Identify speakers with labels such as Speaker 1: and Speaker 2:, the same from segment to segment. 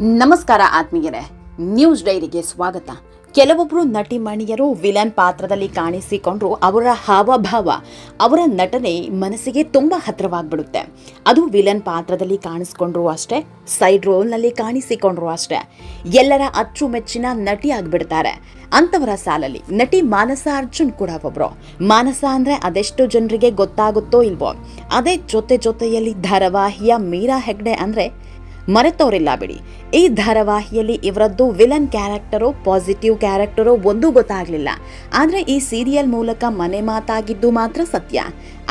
Speaker 1: ನಮಸ್ಕಾರ ಆತ್ಮೀಯರೇ, ನ್ಯೂಸ್ ಡೈರಿಗೆ ಸ್ವಾಗತ. ಕೆಲವೊಬ್ಬರು ನಟಿಮಣಿಯರು ವಿಲನ್ ಪಾತ್ರದಲ್ಲಿ ಕಾಣಿಸಿಕೊಂಡ್ರು ಅವರ ಹಾವಭಾವ, ಅವರ ನಟನೆ ಮನಸ್ಸಿಗೆ ತುಂಬ ಹತ್ರವಾಗ್ಬಿಡುತ್ತೆ ಅದು ವಿಲನ್ ಪಾತ್ರದಲ್ಲಿ ಕಾಣಿಸ್ಕೊಂಡ್ರು ಅಷ್ಟೇ, ಸೈಡ್ ರೋಲ್ನಲ್ಲಿ ಕಾಣಿಸಿಕೊಂಡ್ರು ಅಷ್ಟೇ. ಎಲ್ಲರ ಅಚ್ಚುಮೆಚ್ಚಿನ ನಟಿ ಆಗಿಬಿಡ್ತಾರೆ. ಅಂಥವರ ಸಾಲಲ್ಲಿ ನಟಿ ಮಾನಸ ಅರ್ಜುನ್ ಕೂಡ ಒಬ್ಬರು ಮಾನಸ ಅಂದ್ರೆ ಅದೆಷ್ಟು ಜನರಿಗೆ ಗೊತ್ತಾಗುತ್ತೋ ಇಲ್ವೋ. ಅದೇ ಜೊತೆ ಜೊತೆಯಲ್ಲಿ ಧಾರಾವಾಹಿಯ ಮೀರಾ ಹೆಗ್ಡೆ ಅಂದ್ರೆ ಮರೆತವರಿಲ್ಲ ಬಿಡಿ. ಈ ಧಾರಾವಾಹಿಯಲ್ಲಿ ಇವರದ್ದು ವಿಲನ್ ಕ್ಯಾರೆಕ್ಟರು, ಪಾಸಿಟಿವ್ ಕ್ಯಾರೆಕ್ಟರು ಒಂದೂ ಗೊತ್ತಾಗಲಿಲ್ಲ. ಆದರೆ ಈ ಸೀರಿಯಲ್ ಮೂಲಕ ಮನೆ ಮಾತಾಗಿದ್ದು ಮಾತ್ರ ಸತ್ಯ.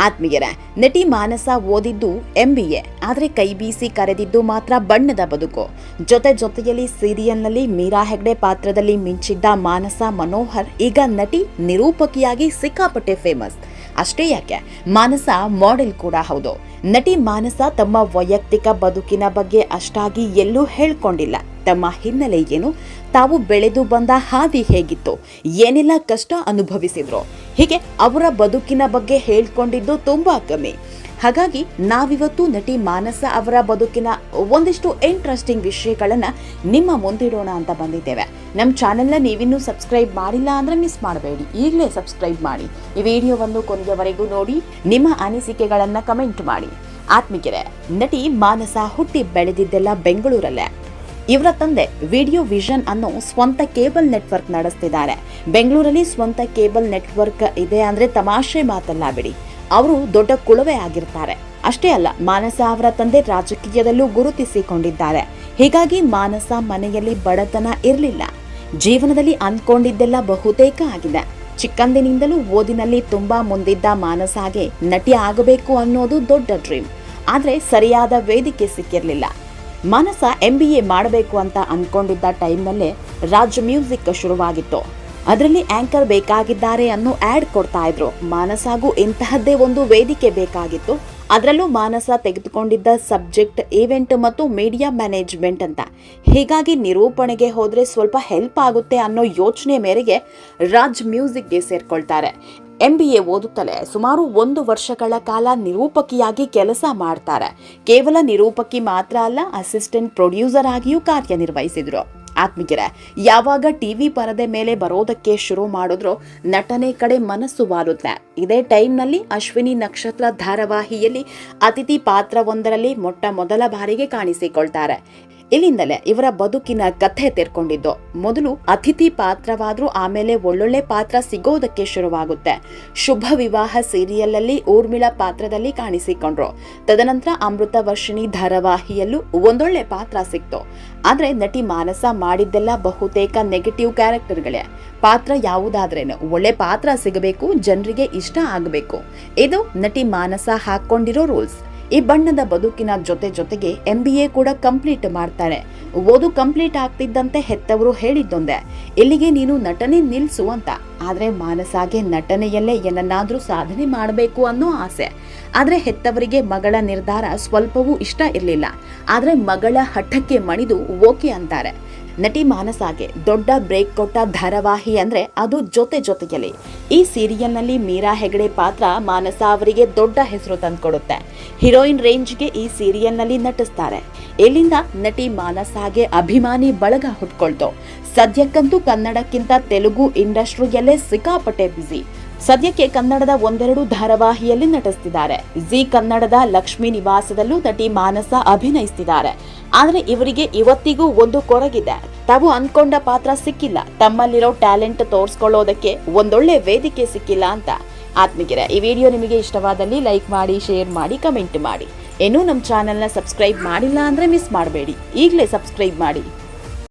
Speaker 1: ಆತ್ಮೀಯರ, ನಟಿ ಮಾನಸ ಓದಿದ್ದು ಎಂ ಬಿ ಎ ಆದರೆ ಕೈ ಬೀಸಿ ಕರೆದಿದ್ದು ಮಾತ್ರ ಬಣ್ಣದ ಬದುಕು. ಜೊತೆ ಜೊತೆಯಲ್ಲಿ ಸೀರಿಯಲ್ನಲ್ಲಿ ಮೀರಾ ಹೆಗ್ಡೆ ಪಾತ್ರದಲ್ಲಿ ಮಿಂಚಿದ್ದ ಮಾನಸ ಮನೋಹರ್, ಈಗ ನಟಿ ನಿರೂಪಕಿಯಾಗಿ ಸಿಕ್ಕಾಪಟ್ಟೆ ಫೇಮಸ್ ಅಷ್ಟೇ ಯಾಕೆ? ಮಾನಸ ಮಾಡೆಲ್ ಕೂಡ ಹೌದು. ನಟಿ ಮಾನಸ ತಮ್ಮ ವೈಯಕ್ತಿಕ ಬದುಕಿನ ಬಗ್ಗೆ ಅಷ್ಟಾಗಿ ಎಲ್ಲೂ ಹೇಳ್ಕೊಂಡಿಲ್ಲ. ತಮ್ಮ ಹಿನ್ನೆಲೆ ಏನು? ತಾವು ಬೆಳೆದು ಬಂದ ಹಾದಿ ಹೇಗಿತ್ತು? ಏನೆಲ್ಲ ಕಷ್ಟ ಅನುಭವಿಸಿದ್ರು? ಹೀಗೆ ಅವರ ಬದುಕಿನ ಬಗ್ಗೆ ಹೇಳ್ಕೊಂಡಿದ್ದು ತುಂಬಾ ಕಮ್ಮಿ. ಹಾಗಾಗಿ ನಾವಿವತ್ತು ನಟಿ ಮಾನಸ ಅವರ ಬದುಕಿನ ಒಂದಿಷ್ಟು ಇಂಟ್ರೆಸ್ಟಿಂಗ್ ವಿಷಯಗಳನ್ನು ನಿಮ್ಮ ಮುಂದಿಡೋಣ ಅಂತ ಬಂದಿದ್ದೇವೆ. ನಮ್ಮ ಚಾನೆಲ್ನ ನೀವಿನ್ನೂ ಸಬ್ಸ್ಕ್ರೈಬ್ ಮಾಡಿಲ್ಲ ಅಂದರೆ ಮಿಸ್ ಮಾಡಬೇಡಿ. ಈಗಲೇ ಸಬ್ಸ್ಕ್ರೈಬ್ ಮಾಡಿ. ಈ ವಿಡಿಯೋವನ್ನು ಕೊನೆಯವರೆಗೂ ನೋಡಿ, ನಿಮ್ಮ ಅನಿಸಿಕೆಗಳನ್ನು ಕಮೆಂಟ್ ಮಾಡಿ. ಆತ್ಮಿಕೆರೆ ನಟಿ ಮಾನಸ ಹುಟ್ಟಿ ಬೆಳೆದಿದ್ದೆಲ್ಲ ಬೆಂಗಳೂರಲ್ಲೇ. ಇವರ ತಂದೆ ವಿಡಿಯೋ ವಿಷನ್ ಅನ್ನೋ ಸ್ವಂತ ಕೇಬಲ್ ನೆಟ್ವರ್ಕ್ ನಡೆಸ್ತಿದ್ದಾರೆ. ಬೆಂಗಳೂರಲ್ಲಿ ಸ್ವಂತ ಕೇಬಲ್ ನೆಟ್ವರ್ಕ್ ಇದೆ ಅಂದರೆ ತಮಾಷೆ ಮಾತಲ್ಲ ಬಿಡಿ. ಅವರು ದೊಡ್ಡ ಕುಳವೆ ಆಗಿರ್ತಾರೆ. ಅಷ್ಟೇ ಅಲ್ಲ, ಮಾನಸ ಅವರ ತಂದೆ ರಾಜಕೀಯದಲ್ಲೂ ಗುರುತಿಸಿಕೊಂಡಿದ್ದಾರೆ. ಹೀಗಾಗಿ ಮಾನಸ ಮನೆಯಲ್ಲಿ ಬಡತನ ಇರಲಿಲ್ಲ. ಜೀವನದಲ್ಲಿ ಅಂದ್ಕೊಂಡಿದ್ದೆಲ್ಲ ಬಹುತೇಕ ಆಗಿದೆ. ಚಿಕ್ಕಂದಿನಿಂದಲೂ ಓದಿನಲ್ಲಿ ತುಂಬಾ ಮುಂದಿದ್ದ ಮಾನಸಾಗೆ ನಟಿ ಆಗಬೇಕು ಅನ್ನೋದು ದೊಡ್ಡ ಡ್ರೀಮ್. ಆದರೆ ಸರಿಯಾದ ವೇದಿಕೆ ಸಿಕ್ಕಿರಲಿಲ್ಲ. ಮಾನಸ ಎಂ ಬಿ ಎ ಮಾಡಬೇಕು ಅಂತ ಅಂದ್ಕೊಂಡಿದ್ದ ಟೈಮ್ನಲ್ಲೇ ರಾಜ್ ಮ್ಯೂಸಿಕ್ ಶುರುವಾಗಿತ್ತು. ಅದರಲ್ಲಿ ಆಂಕರ್ ಬೇಕಾಗಿದ್ದಾರೆ ಅನ್ನೋ ಆ್ಯಡ್ ಕೊಡ್ತಾ ಇದ್ರು. ಮಾನಸಾಗೂ ಇಂತಹದ್ದೇ ಒಂದು ವೇದಿಕೆ ಬೇಕಾಗಿತ್ತು. ಅದರಲ್ಲೂ ಮಾನಸ ತೆಗೆದುಕೊಂಡಿದ್ದ ಸಬ್ಜೆಕ್ಟ್ ಈವೆಂಟ್ ಮತ್ತು ಮೀಡಿಯಾ ಮ್ಯಾನೇಜ್ಮೆಂಟ್ ಅಂತ. ಹೀಗಾಗಿ ನಿರೂಪಣೆಗೆ ಹೋದರೆ ಸ್ವಲ್ಪ ಹೆಲ್ಪ್ ಆಗುತ್ತೆ ಅನ್ನೋ ಯೋಚನೆ ಮೇರೆಗೆ ರಾಜ್ ಮ್ಯೂಸಿಕ್ಗೆ ಸೇರ್ಕೊಳ್ತಾರೆ. ಎಂ ಬಿ ಎ ಓದುತ್ತಲೇ ಸುಮಾರು ಒಂದು ವರ್ಷಗಳ ಕಾಲ ನಿರೂಪಕಿಯಾಗಿ ಕೆಲಸ ಮಾಡ್ತಾರೆ. ಕೇವಲ ನಿರೂಪಕಿ ಮಾತ್ರ ಅಲ್ಲ ಅಸಿಸ್ಟೆಂಟ್ ಪ್ರೊಡ್ಯೂಸರ್ ಆಗಿಯೂ ಕಾರ್ಯನಿರ್ವಹಿಸಿದ್ರು. ಆತ್ಮಿಕರ ಯಾವಾಗ ಟಿವಿ ಪರದೆ ಮೇಲೆ ಬರೋದಕ್ಕೆ ಶುರು ಮಾಡಿದ್ರೋ ನಟನೆ ಕಡೆ ಮನಸ್ಸು ವಾಲುತ್ತೆ ಇದೇ ಟೈಮ್ನಲ್ಲಿ ಅಶ್ವಿನಿ ನಕ್ಷತ್ರ ಧಾರಾವಾಹಿಯಲ್ಲಿ ಅತಿಥಿ ಪಾತ್ರವೊಂದರಲ್ಲಿ ಮೊಟ್ಟ ಮೊದಲ ಬಾರಿಗೆ ಕಾಣಿಸಿಕೊಳ್ತಾರೆ. ಇಲ್ಲಿಂದಲೇ ಇವರ ಬದುಕಿನ ಕಥೆ ತೆರ್ಕೊಂಡಿದ್ದು. ಮೊದಲು ಅತಿಥಿ ಪಾತ್ರವಾದ್ರೂ ಆಮೇಲೆ ಒಳ್ಳೊಳ್ಳೆ ಪಾತ್ರ ಸಿಗೋದಕ್ಕೆ ಶುರುವಾಗುತ್ತೆ. ಶುಭ ವಿವಾಹ ಸೀರಿಯಲ್ ಅಲ್ಲಿ ಊರ್ಮಿಳಾ ಪಾತ್ರದಲ್ಲಿ ಕಾಣಿಸಿಕೊಂಡ್ರು. ತದನಂತರ ಅಮೃತ ವರ್ಷಿಣಿ ಧಾರಾವಾಹಿಯಲ್ಲೂ ಒಂದೊಳ್ಳೆ ಪಾತ್ರ ಸಿಕ್ತು. ಆದ್ರೆ ನಟಿ ಮಾನಸ ಮಾಡಿದ್ದೆಲ್ಲ ಬಹುತೇಕ ನೆಗೆಟಿವ್ ಕ್ಯಾರೆಕ್ಟರ್ಗಳೇ. ಪಾತ್ರ ಯಾವುದಾದ್ರೇನು ಒಳ್ಳೆ ಪಾತ್ರ ಸಿಗಬೇಕು, ಜನರಿಗೆ ಇಷ್ಟ ಆಗಬೇಕು. ಇದು ನಟಿ ಮಾನಸ ಹಾಕೊಂಡಿರೋ ರೂಲ್ಸ್. ಈ ಬಣ್ಣದ ಬದುಕಿನ ಜೊತೆ ಜೊತೆಗೆ ಎಂ ಬಿ ಎ ಕೂಡ ಕಂಪ್ಲೀಟ್ ಮಾಡ್ತಾರೆ. ಓದು ಕಂಪ್ಲೀಟ್ ಆಗ್ತಿದ್ದಂತೆ ಹೆತ್ತವರು ಹೇಳಿದ್ದೊಂದೆ. ಇಲ್ಲಿಗೆ ನೀನು ನಟನೆ ನಿಲ್ಲಿಸು ಅಂತ. ಆದ್ರೆ ಮಾನಸಾಗೆ ನಟನೆಯಲ್ಲೇ ಏನನ್ನಾದರೂ ಸಾಧನೆ ಮಾಡಬೇಕು ಅನ್ನೋ ಆಸೆ. ಆದರೆ ಹೆತ್ತವರಿಗೆ ಮಗಳ ನಿರ್ಧಾರ ಸ್ವಲ್ಪವೂ ಇಷ್ಟ ಇರಲಿಲ್ಲ. ಆದರೆ ಮಗಳ ಹಠಕ್ಕೆ ಮಣಿದು ಓಕೆ ಅಂತಾರೆ. ನಟಿ ಮಾನಸಾಗೆ ದೊಡ್ಡ ಬ್ರೇಕ್ ಕೊಟ್ಟ ಧಾರಾವಾಹಿ ಅಂದರೆ ಅದು ಜೊತೆ ಜೊತೆಯಲ್ಲಿ. ಈ ಸೀರಿಯಲ್ನಲ್ಲಿ ಮೀರಾ ಹೆಗಡೆ ಪಾತ್ರ ಮಾನಸ ಅವರಿಗೆ ದೊಡ್ಡ ಹೆಸರು ತಂದುಕೊಡುತ್ತೆ. ಹೀರೋಯಿನ್ ರೇಂಜ್ಗೆ ಈ ಸೀರಿಯಲ್ನಲ್ಲಿ ನಟಿಸ್ತಾರೆ. ಇಲ್ಲಿಂದ ನಟಿ ಮಾನಸಾಗೆ ಅಭಿಮಾನಿ ಬಳಗ ಹುಟ್ಕೊಳ್ತು. ಸದ್ಯಕ್ಕಂತೂ ಕನ್ನಡಕ್ಕಿಂತ ತೆಲುಗು ಇಂಡಸ್ಟ್ರಿಯಲ್ಲೇ ಸಿಕ್ಕಾಪಟ್ಟೆ ಬ್ಯುಸಿ ಸದ್ಯಕ್ಕೆ ಕನ್ನಡದ ಒಂದೆರಡು ಧಾರಾವಾಹಿಯಲ್ಲಿ ನಟಿಸ್ತಿದ್ದಾರೆ. ಜಿ ಕನ್ನಡದ ಲಕ್ಷ್ಮೀ ನಿವಾಸದಲ್ಲೂ ನಟಿ ಮಾನಸ ಅಭಿನಯಿಸ್ತಿದ್ದಾರೆ. ಆದರೆ ಇವರಿಗೆ ಇವತ್ತಿಗೂ ಒಂದು ಕೊರಗಿದೆ. ತಾವು ಅನ್ಕೊಂಡ ಪಾತ್ರ ಸಿಕ್ಕಿಲ್ಲ. ತಮ್ಮಲ್ಲಿರೋ ಟ್ಯಾಲೆಂಟ್ ತೋರಿಸ್ಕೊಳ್ಳೋದಕ್ಕೆ ಒಂದೊಳ್ಳೆ ವೇದಿಕೆ ಸಿಕ್ಕಿಲ್ಲ ಅಂತ. ಆತ್ಮಿಗೆರೆ ಈ ವಿಡಿಯೋ ನಿಮಗೆ ಇಷ್ಟವಾದಲ್ಲಿ ಲೈಕ್ ಮಾಡಿ, ಶೇರ್ ಮಾಡಿ, ಕಮೆಂಟ್ ಮಾಡಿ. ಇನ್ನೂ ನಮ್ಮ ಚಾನೆಲ್ನ ಸಬ್ಸ್ಕ್ರೈಬ್ ಮಾಡಿಲ್ಲ ಅಂದ್ರೆ ಮಿಸ್ ಮಾಡಬೇಡಿ. ಈಗಲೇ ಸಬ್ಸ್ಕ್ರೈಬ್ ಮಾಡಿ.